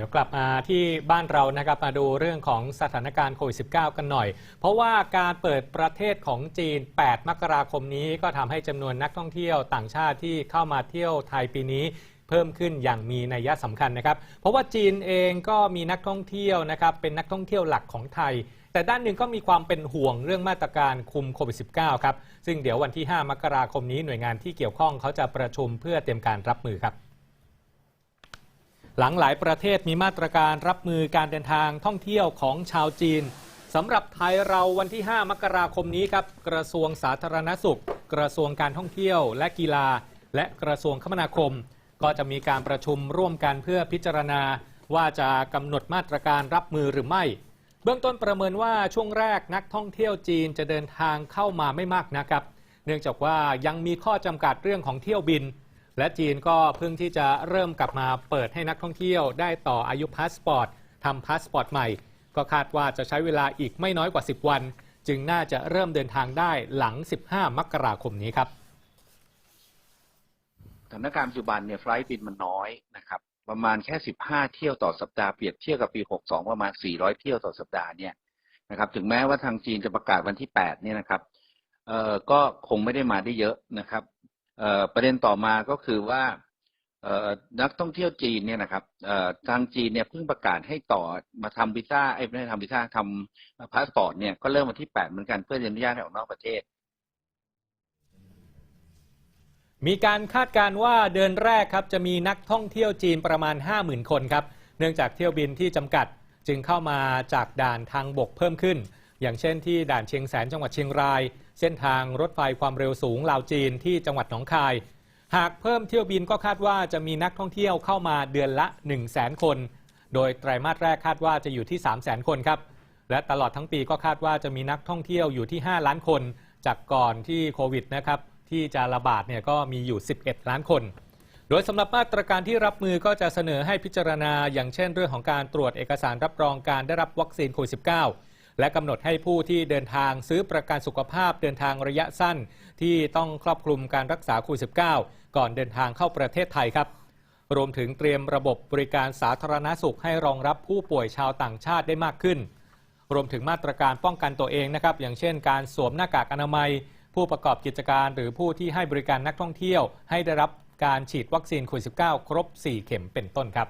ดี๋ยวกลับมาที่บ้านเรานะครับมาดูเรื่องของสถานการณ์โควิด -19 กันหน่อย เพราะว่าการเปิดประเทศของจีน 8 มกราคมนี้ก็ทำให้จำนวนนักท่องเที่ยวต่างชาติที่เข้ามาเที่ยวไทยปีนี้เพิ่มขึ้นอย่างมีนัยสำคัญนะครับ เพราะว่าจีนเองก็มีนักท่องเที่ยวนะครับ เป็นนักท่องเที่ยวหลักของไทย แต่ด้านหนึ่งก็มีความเป็นห่วงเรื่องมาตรการคุมโควิด -19 ครับ ซึ่งเดี๋ยววันที่ 5 มกราคมนี้หน่วยงานที่เกี่ยวข้องเขาจะประชุมเพื่อเตรียมการรับมือครับ หลังหลายประเทศมีมาตรการรับมือการเดินทางท่องเที่ยวของชาวจีนสำหรับไทยเราวันที่ 5 มกราคมนี้ครับ กระทรวงสาธารณสุข กระทรวงการท่องเที่ยวและกีฬา และกระทรวงคมนาคม ก็จะมีการประชุมร่วมกันเพื่อพิจารณา ว่าจะกำหนดมาตรการรับมือหรือไม่ เบื้องต้นประเมินว่าช่วงแรกนักท่องเที่ยวจีนจะเดินทางเข้ามาไม่มากนะครับ เนื่องจากว่ายังมีข้อจำกัดเรื่องของเที่ยวบิน และจีนก็เพิ่งที่จะเริ่มกลับมาเปิดให้นักท่องเที่ยวได้ต่ออายุพาสปอร์ตทำพาสปอร์ตใหม่ ก็คาดว่าจะใช้เวลาอีกไม่น้อยกว่า 10 วัน จึงน่าจะเริ่มเดินทางได้หลัง 15 มกราคมนี้ครับสถานการณ์ปัจจุบันเนี่ยไฟล์บินมันน้อยนะครับประมาณแค่ 15 เที่ยวต่อสัปดาห์เปรียบเทียบกับปี 62 ประมาณ 400 เที่ยวต่อสัปดาห์เนี่ยนะครับถึงแม้ว่าทางจีนจะประกาศวันที่ 8 เนี่ยนะครับเอ่อก็คงไม่ได้มาได้เยอะนะครับ ประเด็นต่อมาก็คือว่านักท่องเที่ยวจีนเนี่ยนะครับทางจีนเนี่ยเพิ่งประกาศให้ต่อมาทำวีซ่าไอ้ไม่ได้ทำวีซ่าทำพาสปอร์ตเนี่ยก็เริ่มวันที่8เหมือนกันเพื่ออนุญาตให้ออกนอกประเทศ มีการคาดการว่าเดือนแรกครับจะมีนักท่องเที่ยวจีนประมาณ 50,000 คนครับ เนื่องจากเที่ยวบินที่จำกัดจึงเข้ามาจากด่านทางบกเพิ่มขึ้น อย่างเช่นที่ด่านเชียงแสนจังหวัดเชียงราย เส้นทางรถไฟความเร็วสูงลาวจีนที่จังหวัดหนองคาย หากเพิ่มเที่ยวบินก็คาดว่าจะมีนักท่องเที่ยวเข้ามาเดือนละ 1 0 0 0 0แสนคน โดยไตรมาสแรกคาดว่าจะอยู่ที่ 3 0 0แสนคนครับและตลอดทั้งปีก็คาดว่าจะมีนักท่องเที่ยวอยู่ที่ 5 ล้านคน จากก่อนที่โควิดนะครับที่จะระบาดเนี่ยก็มีอยู่ 11 ล้านคน โดยสำหรับมาตรการที่รับมือก็จะเสนอให้พิจารณา อย่างเช่นเรื่องของการตรวจเอกสารรับรองการได้รับวัคซีนโควิด -19 และกำหนดให้ผู้ที่เดินทางซื้อประกันสุขภาพเดินทางระยะสั้น ที่ต้องครอบคลุมการรักษาโควิด -19 ก่อนเดินทางเข้าประเทศไทยครับ รวมถึงเตรียมระบบบริการสาธารณสุขให้รองรับผู้ป่วยชาวต่างชาติได้มากขึ้น รวมถึงมาตรการป้องกันตัวเองนะครับ อย่างเช่น การสวมหน้ากากอนามัย ผู้ประกอบกิจการ หรือผู้ที่ให้บริการนักท่องเที่ยว ให้ได้รับการฉีดวัคซีนโควิด -19 ครบ 4 เข็มเป็นต้นครับ